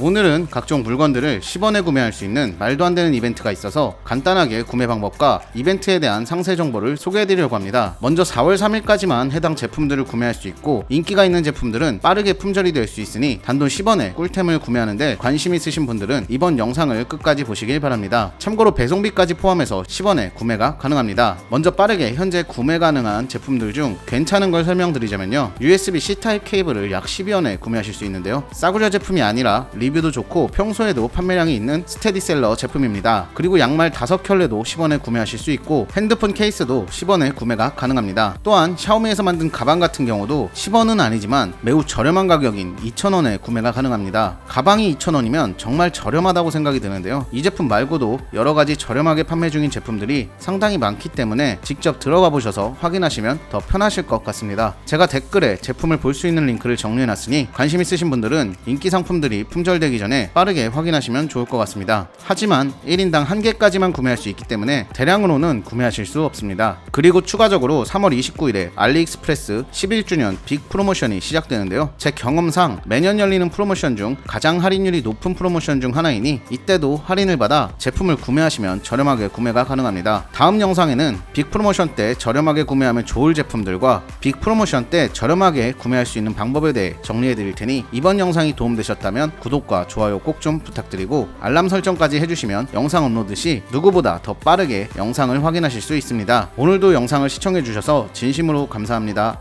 오늘은 각종 물건들을 10원에 구매할 수 있는 말도 안 되는 이벤트가 있어서 간단하게 구매 방법과 이벤트에 대한 상세 정보를 소개해 드리려고 합니다. 먼저 4월 3일까지만 해당 제품들을 구매할 수 있고 인기가 있는 제품들은 빠르게 품절이 될 수 있으니 단돈 10원에 꿀템을 구매하는데 관심 있으신 분들은 이번 영상을 끝까지 보시길 바랍니다. 참고로 배송비까지 포함해서 10원에 구매가 가능합니다. 먼저 빠르게 현재 구매 가능한 제품들 중 괜찮은 걸 설명드리자면요. USB C 타입 케이블을 약 12원에 구매하실 수 있는데요. 싸구려 제품이 아니라 리 뷰도 좋고 평소에도 판매량이 있는 스테디셀러 제품입니다. 그리고 양말 5켤레도 10원에 구매하실 수 있고 핸드폰 케이스도 10원에 구매가 가능합니다. 또한 샤오미에서 만든 가방 같은 경우도 10원은 아니지만 매우 저렴한 가격인 2,000원에 구매가 가능합니다. 가방이 2,000원이면 정말 저렴하다고 생각이 드는데요. 이 제품 말고도 여러 가지 저렴하게 판매 중인 제품들이 상당히 많기 때문에 직접 들어가 보셔서 확인하시면 더 편하실 것 같습니다. 제가 댓글에 제품을 볼 수 있는 링크를 정리해 놨으니 관심 있으신 분들은 인기 상품들이 품절 되기 전에 빠르게 확인하시면 좋을 것 같습니다. 하지만 1인당 한 개까지만 구매할 수 있기 때문에 대량으로는 구매하실 수 없습니다. 그리고 추가적으로 3월 29일에 알리익스프레스 11주년 빅 프로모션이 시작되는데요. 제 경험상 매년 열리는 프로모션 중 가장 할인율이 높은 프로모션 중 하나이니 이때도 할인을 받아 제품을 구매하시면 저렴하게 구매가 가능합니다. 다음 영상에는 빅 프로모션 때 저렴하게 구매하면 좋을 제품들과 빅 프로모션 때 저렴하게 구매할 수 있는 방법에 대해 정리해 드릴 테니 이번 영상이 도움되셨다면 구독과 좋아요 꼭 좀 부탁드리고 알람 설정까지 해주시면 영상 업로드 시 누구보다 더 빠르게 영상을 확인하실 수 있습니다. 오늘도 영상을 시청해 주셔서 진심으로 감사합니다.